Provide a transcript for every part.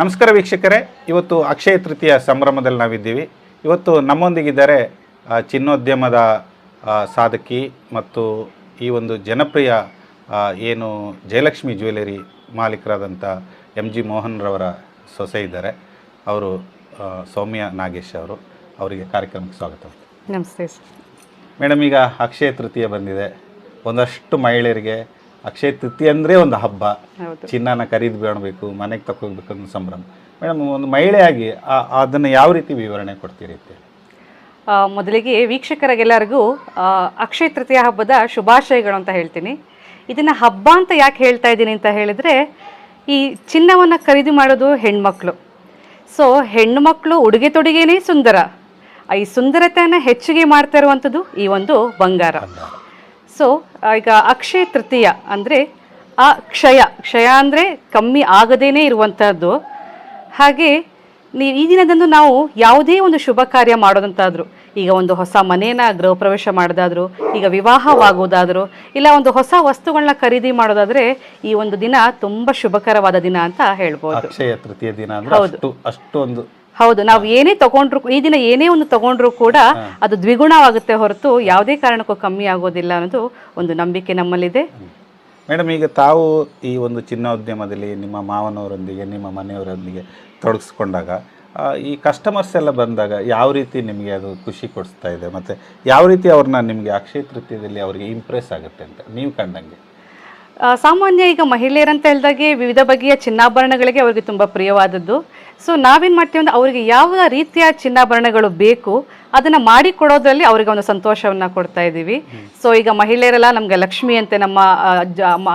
ನಮಸ್ಕಾರ ವೀಕ್ಷಕರೇ. ಇವತ್ತು ಅಕ್ಷಯ ತೃತೀಯ ಸಂಭ್ರಮದಲ್ಲಿ ನಾವಿದ್ದೀವಿ. ಇವತ್ತು ನಮ್ಮೊಂದಿಗಿದ್ದಾರೆ ಚಿನ್ನೋದ್ಯಮದ ಸಾಧಕಿ ಮತ್ತು ಈ ಒಂದು ಜನಪ್ರಿಯ ಏನು ಜಯಲಕ್ಷ್ಮಿ ಜ್ಯುವೆಲರಿ ಮಾಲೀಕರಾದಂಥ ಎಂ ಜಿ ಮೋಹನ್ರವರ ಸೊಸೆ ಇದ್ದಾರೆ. ಅವರು ಸೌಮ್ಯ ನಾಗೇಶ್ ಅವರು ಅವರಿಗೆ ಕಾರ್ಯಕ್ರಮಕ್ಕೆ ಸ್ವಾಗತ. ನಮಸ್ತೆ ಮೇಡಮ್ ಈಗ ಅಕ್ಷಯ ತೃತೀಯ ಬಂದಿದೆ. ಒಂದಷ್ಟು ಮಹಿಳೆಯರಿಗೆ ಅಕ್ಷಯ ತೃತೀಯ ಅಂದರೆ ಒಂದು ಹಬ್ಬ. ಚಿನ್ನನ ಖರೀದಿ ಮಾಡಬೇಕು ಮನೆಗೆ ತಗೋಬೇಕು ಅನ್ನೋ ಸಂಭ್ರಮ. ಮೇಡಮ್ ಒಂದು ಮಹಿಳೆಯಾಗಿ ಅದನ್ನು ಯಾವ ರೀತಿ ವಿವರಣೆ ಕೊಡ್ತೀರಿ ಮೊದಲಿಗೆ ವೀಕ್ಷಕರಿಗೆಲ್ಲರಿಗೂ ಅಕ್ಷಯ ತೃತೀಯ ಹಬ್ಬದ ಶುಭಾಶಯಗಳು ಅಂತ ಹೇಳ್ತೀನಿ. ಇದನ್ನು ಹಬ್ಬ ಅಂತ ಯಾಕೆ ಹೇಳ್ತಾ ಇದ್ದೀನಿ ಅಂತ ಹೇಳಿದರೆ ಈ ಚಿನ್ನವನ್ನು ಖರೀದಿ ಮಾಡೋದು ಹೆಣ್ಮಕ್ಳು. ಸೊ ಹೆಣ್ಣುಮಕ್ಕಳು ಉಡುಗೆ ತೊಡುಗೆನೇ ಸುಂದರ. ಈ ಸುಂದರತೆಯನ್ನು ಹೆಚ್ಚಿಗೆ ಮಾಡ್ತಾ ಇರುವಂಥದ್ದು ಈ ಒಂದು ಬಂಗಾರ. ಸೊ ಈಗ ಅಕ್ಷಯ ತೃತೀಯ ಅಂದರೆ ಆ ಕ್ಷಯ ಕ್ಷಯ ಅಂದರೆ ಕಮ್ಮಿ ಆಗದೇನೆ ಇರುವಂಥದ್ದು ಹಾಗೆ ನೀವು ಈ ದಿನದಂದು ನಾವು ಯಾವುದೇ ಒಂದು ಶುಭ ಕಾರ್ಯ ಮಾಡೋದಂತಾದರೂ ಈಗ ಒಂದು ಹೊಸ ಮನೇನ ಗೃಹ ಪ್ರವೇಶ ಮಾಡೋದಾದ್ರು ಈಗ ವಿವಾಹವಾಗೋದಾದ್ರೂ ಇಲ್ಲ ಒಂದು ಹೊಸ ವಸ್ತುಗಳನ್ನ ಖರೀದಿ ಮಾಡೋದಾದ್ರೆ ಈ ಒಂದು ದಿನ ತುಂಬ ಶುಭಕರವಾದ ದಿನ ಅಂತ ಹೇಳ್ಬೋದು. ಅಕ್ಷಯ ತೃತೀಯ ದಿನ ಅಂದ್ರೆ ಅಷ್ಟೊಂದು ಹೌದು ನಾವು ಏನೇ ತಗೊಂಡ್ರು ಈ ದಿನ ಏನೇ ಒಂದು ತಗೊಂಡ್ರು ಕೂಡ ಅದು ದ್ವಿಗುಣವಾಗುತ್ತೆ ಹೊರತು ಯಾವುದೇ ಕಾರಣಕ್ಕೂ ಕಮ್ಮಿ ಆಗೋದಿಲ್ಲ ಅನ್ನೋದು ಒಂದು ನಂಬಿಕೆ ನಮ್ಮಲ್ಲಿದೆ. ಮೇಡಮ್ ಈಗ ತಾವು ಈ ಒಂದು ಚಿನ್ನೋದ್ಯಮದಲ್ಲಿ ನಿಮ್ಮ ಮಾವನವರೊಂದಿಗೆ ನಿಮ್ಮ ಮನೆಯವರೊಂದಿಗೆ ತೊಡಗಿಸ್ಕೊಂಡಾಗ ಈ ಕಸ್ಟಮರ್ಸ್ ಎಲ್ಲ ಬಂದಾಗ ಯಾವ ರೀತಿ ನಿಮಗೆ ಅದು ಖುಷಿ ಕೊಡಿಸ್ತಾ ಇದೆ? ಮತ್ತು ಯಾವ ರೀತಿ ಅವ್ರನ್ನ ನಿಮಗೆ ಅಕ್ಷಯ ತೃತೀಯದಲ್ಲಿ ಅವರಿಗೆ ಇಂಪ್ರೆಸ್ ಆಗುತ್ತೆ ಅಂತ ನೀವು ಕಂಡಂಗೆ? ಸಾಮಾನ್ಯ ಈಗ ಮಹಿಳೆಯರಂತ ಹೇಳಿದಾಗೆ ವಿವಿಧ ಬಗೆಯ ಚಿನ್ನಾಭರಣಗಳಿಗೆ ಅವರಿಗೆ ತುಂಬ ಪ್ರಿಯವಾದದ್ದು. ಸೊ ನಾವೇನು ಮಾಡ್ತೀವಿ ಅಂದರೆ ಅವರಿಗೆ ಯಾವ ರೀತಿಯ ಚಿನ್ನಾಭರಣಗಳು ಬೇಕು, ಅದನ್ನು ಮಾಡಿಕೊಡೋದ್ರಲ್ಲಿ ಅವರಿಗೆ ಒಂದು ಸಂತೋಷವನ್ನು ಕೊಡ್ತಾ ಇದ್ದೀವಿ. ಸೊ ಈಗ ಮಹಿಳೆಯರೆಲ್ಲ ನಮಗೆ ಲಕ್ಷ್ಮಿಯಂತೆ ನಮ್ಮ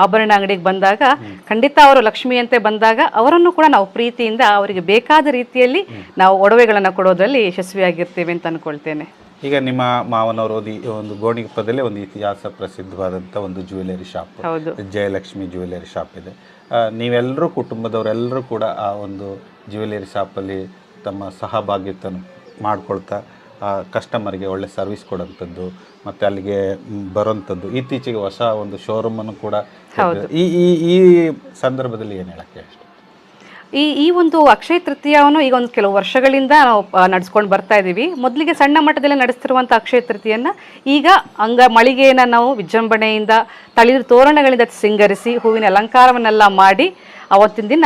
ಆಭರಣ ಅಂಗಡಿಗೆ ಬಂದಾಗ, ಖಂಡಿತ ಅವರು ಲಕ್ಷ್ಮಿಯಂತೆ ಬಂದಾಗ ಅವರನ್ನು ಕೂಡ ನಾವು ಪ್ರೀತಿಯಿಂದ ಅವರಿಗೆ ಬೇಕಾದ ರೀತಿಯಲ್ಲಿ ನಾವು ಒಡವೆಗಳನ್ನು ಕೊಡೋದ್ರಲ್ಲಿ ಯಶಸ್ವಿಯಾಗಿರ್ತೀವಿ ಅಂತ ಅನ್ಕೊಳ್ತೇನೆ. ಈಗ ನಿಮ್ಮ ಮಾವನವರು ಒಂದು ಗೋಣಿಪದಲ್ಲೇ ಒಂದು ಇತಿಹಾಸ ಪ್ರಸಿದ್ಧವಾದಂಥ ಒಂದು jewellery shop Jayalakshmi jewellery shop ಇದೆ. ಆ, ನೀವೆಲ್ಲರೂ ಕುಟುಂಬದವರೆಲ್ಲರೂ ಕೂಡ ಆ ಒಂದು ಜ್ಯುವೆಲರಿ ಶಾಪಲ್ಲಿ ತಮ್ಮ ಸಹಭಾಗಿತ್ವನ ಮಾಡ್ಕೊಳ್ತಾ ಕಸ್ಟಮರ್ಗೆ ಒಳ್ಳೆ ಸರ್ವಿಸ್ ಕೊಡೋಂಥದ್ದು ಮತ್ತು ಅಲ್ಲಿಗೆ ಬರುವಂಥದ್ದು ಬರೋಂಥದ್ದು ಇತ್ತೀಚೆಗೆ ಹೊಸ ಒಂದು ಶೋರೂಮನ್ನು ಕೂಡ ತೆಗ್ದಿದೆ. ಈ ಈ ಈ ಸಂದರ್ಭದಲ್ಲಿ ಏನು ಹೇಳಕ್ಕೆ ಅಷ್ಟು ಈ ಈ ಒಂದು ಅಕ್ಷಯ ತೃತೀಯವನ್ನು ಈಗ ಒಂದು ಕೆಲವು ವರ್ಷಗಳಿಂದ ನಾವು ನಡೆಸ್ಕೊಂಡು ಬರ್ತಾ ಇದ್ದೀವಿ ಮೊದಲಿಗೆ ಸಣ್ಣ ಮಟ್ಟದಲ್ಲಿ ನಡೆಸ್ತಿರುವಂಥ ಅಕ್ಷಯ ತೃತೀಯನ್ನ ಈಗ ಅಂಗ ಮಳಿಗೆಯನ್ನು ನಾವು ವಿಜೃಂಭಣೆಯಿಂದ ತಳಿರು ತೋರಣಗಳಿಂದ ಸಿಂಗರಿಸಿ ಹೂವಿನ ಅಲಂಕಾರವನ್ನೆಲ್ಲ ಮಾಡಿ ಅವತ್ತಿನ ದಿನ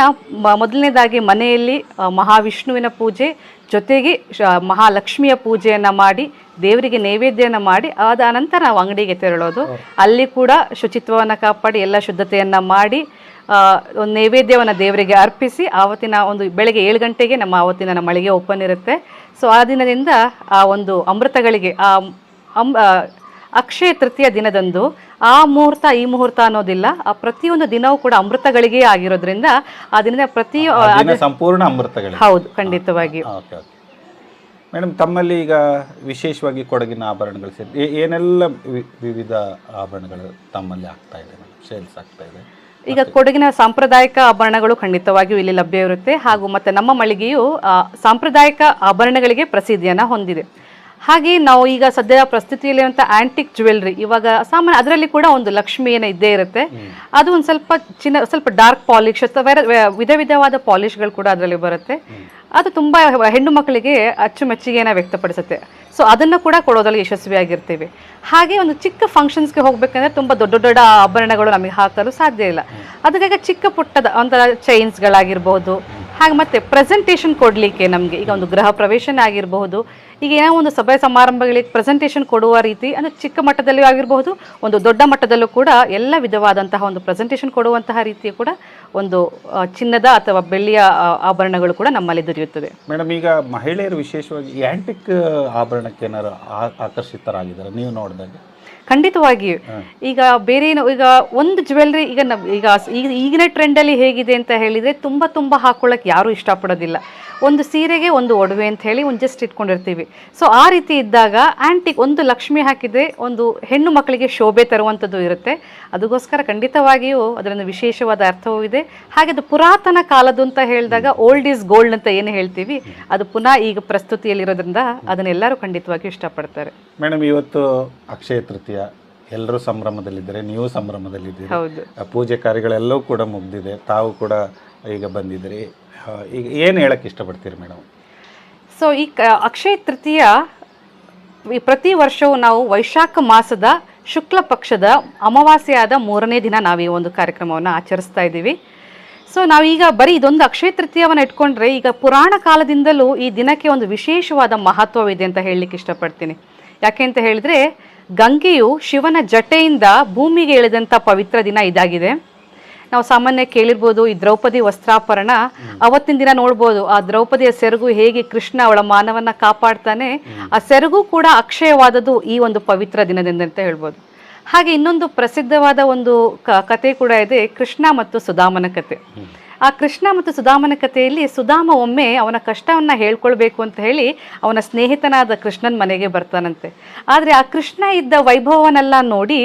ಮೊದಲನೇದಾಗಿ ಮನೆಯಲ್ಲಿ ಮಹಾವಿಷ್ಣುವಿನ ಪೂಜೆ ಜೊತೆಗೆ ಶ- ಮಹಾಲಕ್ಷ್ಮಿಯ ಪೂಜೆಯನ್ನು ಮಾಡಿ ದೇವರಿಗೆ ನೈವೇದ್ಯನ ಮಾಡಿ ಆದ ನಂತರ ನಾವು ಅಂಗಡಿಗೆ ತೆರಳೋದು. ಅಲ್ಲಿ ಕೂಡ ಶುಚಿತ್ವವನ್ನು ಕಾಪಾಡಿ ಎಲ್ಲ ಶುದ್ಧತೆಯನ್ನು ಮಾಡಿ ಒಂದು ನೈವೇದ್ಯವನ್ನು ದೇವರಿಗೆ ಅರ್ಪಿಸಿ ಆವತ್ತಿನ ಒಂದು ಬೆಳಗ್ಗೆ ಏಳು ಗಂಟೆಗೆ ನಮ್ಮ ಆವತ್ತಿನ ನಮ್ಮ ಮಳಿಗೆ ಓಪನ್ ಇರುತ್ತೆ. ಸೊ ಆ ದಿನದಿಂದ ಆ ಒಂದು ಅಮೃತಗಳಿಗೆ ಆ ಅಂಬ ಆ, ಅಕ್ಷಯ ತೃತೀಯ ದಿನದಂದು ಆ ಮುಹೂರ್ತ ಈ ಮುಹೂರ್ತ ಅನ್ನೋದಿಲ್ಲ ಆ ಪ್ರತಿಯೊಂದು ದಿನವೂ ಕೂಡ ಅಮೃತಗಳಿಗೆ ಆಗಿರೋದ್ರಿಂದ ಆ ದಿನದ ಪ್ರತಿ ಸಂಪೂರ್ಣ ಅಮೃತಗಳು ಹೌದು ಖಂಡಿತವಾಗಿ. Okay okay. ಮೇಡಮ್ ತಮ್ಮಲ್ಲಿ ಈಗ ವಿಶೇಷವಾಗಿ ಕೊಡಗಿನ ಆಭರಣಗಳು ಸೇರಿ ಏನೆಲ್ಲ ವಿವಿಧ ಆಭರಣಗಳು ತಮ್ಮಲ್ಲಿ ಆಗ್ತಾ ಇದೆ ಸೇಲ್ಸ್ ಆಗ್ತಾ ಇದೆ. ಈಗ ಕೊಡಗಿನ ಸಾಂಪ್ರದಾಯಿಕ ಆಭರಣಗಳು ಖಂಡಿತವಾಗಿಯೂ ಇಲ್ಲಿ ಲಭ್ಯ ಇರುತ್ತೆ. ಹಾಗೂ ಮತ್ತೆ ನಮ್ಮ ಮಳಿಗೆಯು ಸಾಂಪ್ರದಾಯಿಕ ಆಭರಣಗಳಿಗೆ ಪ್ರಸಿದ್ಧಿಯನ್ನು ಹೊಂದಿದೆ. ಹಾಗೆ ನಾವು ಈಗ ಸದ್ಯ ಪ್ರಸ್ತುತಿಯಲ್ಲಿರುವಂಥ ಆಂಟಿಕ್ ಜ್ಯುವೆಲ್ರಿ ಇವಾಗ ಸಾಮಾನ್ಯ ಅದರಲ್ಲಿ ಕೂಡ ಒಂದು ಲಕ್ಷ್ಮಿ ಏನೋ ಇದ್ದೇ ಇರುತ್ತೆ. ಅದು ಒಂದು ಸ್ವಲ್ಪ ಚಿನ್ನ ಸ್ವಲ್ಪ ಡಾರ್ಕ್ ಪಾಲಿಶ್ ಅಥವಾ ಬೇರೆ ವಿಧ ವಿಧವಾದ ಪಾಲಿಶ್ಗಳು ಕೂಡ ಅದರಲ್ಲಿ ಬರುತ್ತೆ. ಅದು ತುಂಬ ಹೆಣ್ಣು ಮಕ್ಕಳಿಗೆ ಅಚ್ಚುಮೆಚ್ಚುಗೆಯನ್ನು ವ್ಯಕ್ತಪಡಿಸುತ್ತೆ. ಸೊ ಅದನ್ನು ಕೂಡ ಕೊಡೋದ್ರಲ್ಲಿ ಯಶಸ್ವಿಯಾಗಿರ್ತೀವಿ. ಹಾಗೆ ಒಂದು ಚಿಕ್ಕ ಫಂಕ್ಷನ್ಸ್ಗೆ ಹೋಗ್ಬೇಕಂದ್ರೆ ತುಂಬ ದೊಡ್ಡ ದೊಡ್ಡ ಆಭರಣಗಳು ನಮಗೆ ಹಾಕಲು ಸಾಧ್ಯ ಇಲ್ಲ. ಅದಕ್ಕಾಗಿ ಚಿಕ್ಕ ಪುಟ್ಟದ ಒಂಥರ ಚೈನ್ಸ್ಗಳಾಗಿರ್ಬೋದು ಹಾಗೆ ಮತ್ತೆ ಪ್ರೆಸೆಂಟೇಷನ್ ಕೊಡಲಿಕ್ಕೆ ನಮಗೆ ಈಗ ಒಂದು ಗೃಹ ಪ್ರವೇಶನ ಆಗಿರಬಹುದು. ಈಗ ಏನೋ ಒಂದು ಸಭೆ ಸಮಾರಂಭಗಳಿಗೆ ಪ್ರೆಸೆಂಟೇಷನ್ ಕೊಡುವ ರೀತಿ ಅಂದರೆ ಚಿಕ್ಕ ಮಟ್ಟದಲ್ಲಿ ಆಗಿರಬಹುದು ಒಂದು ದೊಡ್ಡ ಮಟ್ಟದಲ್ಲೂ ಕೂಡ ಎಲ್ಲ ವಿಧವಾದಂತಹ ಒಂದು ಪ್ರೆಸೆಂಟೇಷನ್ ಕೊಡುವಂತಹ ರೀತಿಯ ಕೂಡ ಒಂದು ಚಿನ್ನದ ಅಥವಾ ಬೆಳ್ಳಿಯ ಆಭರಣಗಳು ಕೂಡ ನಮ್ಮಲ್ಲಿ ದೊರೆಯುತ್ತದೆ ಮೇಡಮ್ ಈಗ ಮಹಿಳೆಯರು ವಿಶೇಷವಾಗಿ ಆ್ಯಂಟಿಕ್ ಆಭರಣಕ್ಕೆ ಏನಾರು ಆ- ಆಕರ್ಷಿತರಾಗಿದ್ದಾರೆ ನೀವು ನೋಡಿದಾಗ? ಖಂಡಿತವಾಗಿಯೂ. ಈಗ ಬೇರೆ ಏನು ಈಗ ಒಂದು ಜ್ಯುವೆಲ್ರಿ ಈಗ ನಮ್ ಈಗ ಈಗಿನ ಟ್ರೆಂಡಲ್ಲಿ ಹೇಗಿದೆ ಅಂತ ಹೇಳಿದರೆ ತುಂಬ ತುಂಬ ಹಾಕೊಳ್ಳೋಕ್ಕೆ ಯಾರೂ ಇಷ್ಟಪಡೋದಿಲ್ಲ. ಒಂದು ಸೀರೆಗೆ ಒಂದು ಒಡವೆ ಅಂತ ಹೇಳಿ ಒಂದು ಜಸ್ಟ್ ಇಟ್ಕೊಂಡಿರ್ತೀವಿ. ಸೊ ಆ ರೀತಿ ಇದ್ದಾಗ ಆ್ಯಂಟಿಕ್ ಒಂದು ಲಕ್ಷ್ಮಿ ಹಾಕಿದರೆ ಒಂದು ಹೆಣ್ಣು ಮಕ್ಕಳಿಗೆ ಶೋಭೆ ತರುವಂಥದ್ದು ಇರುತ್ತೆ. ಅದಕ್ಕೋಸ್ಕರ ಖಂಡಿತವಾಗಿಯೂ ಅದರೊಂದು ವಿಶೇಷವಾದ ಅರ್ಥವೂ ಇದೆ. ಹಾಗೆ ಅದು ಪುರಾತನ ಕಾಲದ್ದು ಅಂತ ಹೇಳಿದಾಗ ಓಲ್ಡ್ ಈಸ್ ಗೋಲ್ಡ್ ಅಂತ ಏನು ಹೇಳ್ತೀವಿ. ಅದು ಪುನಃ ಈಗ ಪ್ರಸ್ತುತಿಯಲ್ಲಿರೋದ್ರಿಂದ ಅದನ್ನೆಲ್ಲರೂ ಖಂಡಿತವಾಗಿಯೂ ಇಷ್ಟಪಡ್ತಾರೆ. ಮೇಡಮ್ ಇವತ್ತು ಅಕ್ಷಯ ತೃತೀಯ ಎಲ್ಲರೂ ಸಂಭ್ರಮದಲ್ಲಿದ್ದಾರೆ ನೀವು ಸಂಭ್ರಮದಲ್ಲಿದ್ದೀರಿ. ಪೂಜೆ ಕಾರ್ಯಗಳೆಲ್ಲವೂ ಕೂಡ ಮುಗ್ದಿದೆ. ತಾವು ಕೂಡ ಈಗ ಬಂದಿದ್ದೀರಿ. ಈಗ ಏನು ಹೇಳಕ್ಕೆ ಇಷ್ಟಪಡ್ತೀರಿ ಮೇಡಮ್? ಸೊ ಈ ಕ, ಅಕ್ಷಯ ತೃತೀಯ ಪ್ರತಿ ವರ್ಷವೂ ನಾವು ವೈಶಾಖ ಮಾಸದ ಶುಕ್ಲ ಪಕ್ಷದ ಅಮಾವಾಸ್ಯೆಯಾದ ಮೂರನೇ ದಿನ ನಾವು ಈ ಒಂದು ಕಾರ್ಯಕ್ರಮವನ್ನು ಆಚರಿಸ್ತಾ ಇದ್ದೀವಿ. ಸೊ ನಾವೀಗ ಬರೀ ಇದೊಂದು ಅಕ್ಷಯ ತೃತೀಯವನ್ನು ಇಟ್ಕೊಂಡ್ರೆ ಈಗ ಪುರಾಣ ಕಾಲದಿಂದಲೂ ಈ ದಿನಕ್ಕೆ ಒಂದು ವಿಶೇಷವಾದ ಮಹತ್ವವಿದೆ ಅಂತ ಹೇಳಲಿಕ್ಕೆ ಇಷ್ಟಪಡ್ತೀನಿ. ಯಾಕೆ ಅಂತ ಹೇಳಿದ್ರೆ, ಗಂಗೆಯು ಶಿವನ ಜಟೆಯಿಂದ ಭೂಮಿಗೆ ಇಳಿದಂಥ ಪವಿತ್ರ ದಿನ ಇದಾಗಿದೆ. ನಾವು ಸಾಮಾನ್ಯ ಕೇಳಿರ್ಬೋದು ಈ ದ್ರೌಪದಿ ವಸ್ತ್ರಾಪರಣ. ಅವತ್ತಿನ ದಿನ ನೋಡ್ಬೋದು, ಆ ದ್ರೌಪದಿಯ ಸೆರಗು ಹೇಗೆ ಕೃಷ್ಣ ಅವಳ ಮಾನವನ್ನ ಕಾಪಾಡ್ತಾನೆ, ಆ ಸೆರಗು ಕೂಡ ಅಕ್ಷಯವಾದದ್ದು ಈ ಒಂದು ಪವಿತ್ರ ದಿನದಿಂದ ಅಂತ ಹೇಳ್ಬೋದು. ಹಾಗೆ ಇನ್ನೊಂದು ಪ್ರಸಿದ್ಧವಾದ ಒಂದು ಕತೆ ಕೂಡ ಇದೆ, ಕೃಷ್ಣ ಮತ್ತು ಸುಧಾಮನ ಕತೆ. ಆ ಕೃಷ್ಣ ಮತ್ತು ಸುಧಾಮನ ಕಥೆಯಲ್ಲಿ ಸುಧಾಮ ಒಮ್ಮೆ ಅವನ ಕಷ್ಟವನ್ನ ಹೇಳ್ಕೊಳ್ಬೇಕು ಅಂತ ಹೇಳಿ ಅವನ ಸ್ನೇಹಿತನಾದ ಕೃಷ್ಣನ ಮನೆಗೆ ಬರ್ತಾನಂತೆ. ಆದರೆ ಆ ಕೃಷ್ಣ ಇದ್ದ ವೈಭವವನ್ನೆಲ್ಲ ನೋಡಿ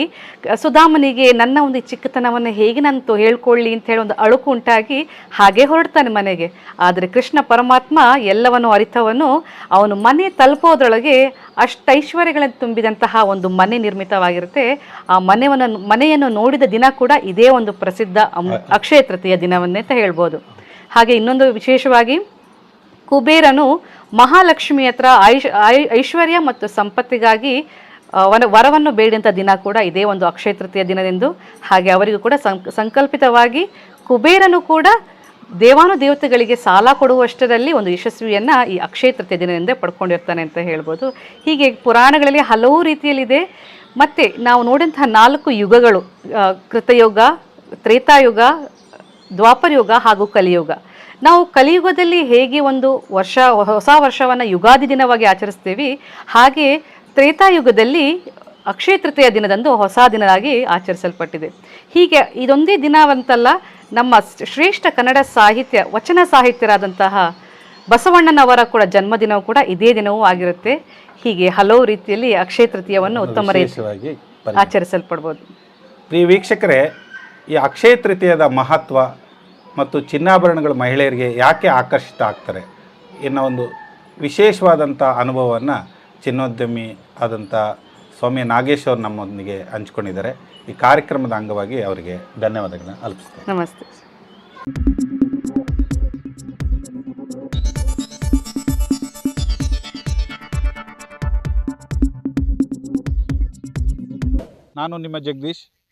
ಸುಧಾಮನಿಗೆ ನನ್ನ ಒಂದು ಚಿಕ್ಕತನವನ್ನು ಹೇಗೆ ನಾನು ಹೇಳ್ಕೊಳ್ಳಿ ಅಂತ ಹೇಳಿ ಒಂದು ಅಳುಕು ಉಂಟಾಗಿ ಹಾಗೆ ಹೊರಡ್ತಾನೆ ಮನೆಗೆ. ಆದರೆ ಕೃಷ್ಣ ಪರಮಾತ್ಮ ಎಲ್ಲವನ್ನು ಅರಿತವನು ಅವನು ಮನೆ ತಲುಪೋದ್ರೊಳಗೆ ಅಷ್ಟೈಶ್ವರ್ಯಗಳನ್ನು ತುಂಬಿದಂತಹ ಒಂದು ಮನೆ ನಿರ್ಮಿತವಾಗಿರುತ್ತೆ. ಆ ಮನೆಯನ್ನು ಮನೆಯನ್ನು ನೋಡಿದ ದಿನ ಕೂಡ ಇದೇ ಒಂದು ಪ್ರಸಿದ್ಧ ಅಮ್- ಅಕ್ಷಯ ತೃತೀಯ ದಿನವನ್ನೇ ಅಂತ ಹೇಳ್ಬೋದು. ಹಾಗೆ ಇನ್ನೊಂದು ವಿಶೇಷವಾಗಿ ಕುಬೇರನು ಮಹಾಲಕ್ಷ್ಮಿ ಹತ್ರ ಐಶ್ ಐಶ್ವರ್ಯ ಮತ್ತು ಸಂಪತ್ತಿಗಾಗಿ ವನ ವರವನ್ನು ಬೇಡಿದಂಥ ದಿನ ಕೂಡ ಇದೇ ಒಂದು ಅಕ್ಷಯ ತೃತೀಯ ದಿನದಂದು. ಹಾಗೆ ಅವರಿಗೂ ಕೂಡ ಸಂಕ್ ಸಂಕಲ್ಪಿತವಾಗಿ ಕುಬೇರನು ಕೂಡ ದೇವಾನು ದೇವತೆಗಳಿಗೆ ಸಾಲ ಕೊಡುವಷ್ಟರಲ್ಲಿ ಒಂದು ಯಶಸ್ವಿಯನ್ನು ಈ ಅಕ್ಷಯ ತೃತೀಯ ದಿನದಿಂದ ಪಡ್ಕೊಂಡಿರ್ತಾನೆ ಅಂತ ಹೇಳ್ಬೋದು. ಹೀಗೆ ಪುರಾಣಗಳಲ್ಲಿ ಹಲವು ರೀತಿಯಲ್ಲಿದೆ. ಮತ್ತು ನಾವು ನೋಡಿದಂತಹ ನಾಲ್ಕು ಯುಗಗಳು ಕೃತಯುಗ, ತ್ರೇತಾಯುಗ ದ್ವಾಪರಯುಗ ಹಾಗೂ ಕಲಿಯುಗ. ನಾವು ಕಲಿಯುಗದಲ್ಲಿ ಹೇಗೆ ಒಂದು ವರ್ಷ ಹೊಸ ವರ್ಷವನ್ನು ಯುಗಾದಿ ದಿನವಾಗಿ ಆಚರಿಸ್ತೀವಿ ಹಾಗೆ ತ್ರೇತಾಯುಗದಲ್ಲಿ ಅಕ್ಷಯ ತೃತೀಯ ದಿನದಂದು ಹೊಸ ದಿನವಾಗಿ ಆಚರಿಸಲ್ಪಟ್ಟಿದೆ. ಹೀಗೆ ಇದೊಂದೇ ದಿನವಂತಲ್ಲ ನಮ್ಮ ಶ್ರೇಷ್ಠ ಕನ್ನಡ ಸಾಹಿತ್ಯ ವಚನ ಸಾಹಿತ್ಯರಾದಂತಹ ಬಸವಣ್ಣನವರ ಕೂಡ ಜನ್ಮದಿನವೂ ಕೂಡ ಇದೇ ದಿನವೂ ಆಗಿರುತ್ತೆ. ಹೀಗೆ ಹಲವು ರೀತಿಯಲ್ಲಿ ಅಕ್ಷಯ ತೃತೀಯವನ್ನು ಉತ್ತಮ ರೀತಿಯಾಗಿ ಆಚರಿಸಲ್ಪಡ್ಬೋದು. ಪ್ರಿಯ ವೀಕ್ಷಕರೇ ಈ ಅಕ್ಷಯ ತೃತೀಯದ ಮಹತ್ವ ಮತ್ತು ಚಿನ್ನಾಭರಣಗಳು ಮಹಿಳೆಯರಿಗೆ ಯಾಕೆ ಆಕರ್ಷಿತ ಆಗ್ತಾರೆ ಎನ್ನೋ ಒಂದು ವಿಶೇಷವಾದಂಥ ಅನುಭವವನ್ನು ಚಿನ್ನೋದ್ಯಮಿ ಆದಂಥ ಸ್ವಾಮಿ ನಾಗೇಶ್ವರ್ ನಮ್ಮೊಂದಿಗೆ ಹಂಚ್ಕೊಂಡಿದ್ದಾರೆ. ಈ ಕಾರ್ಯಕ್ರಮದ ಅಂಗವಾಗಿ ಅವರಿಗೆ ಧನ್ಯವಾದಗಳನ್ನ ಅಲ್ಪಿಸ್ತೇನೆ ನಮಸ್ತೆ. ನಾನು ನಿಮ್ಮ ಜಗದೀಶ್.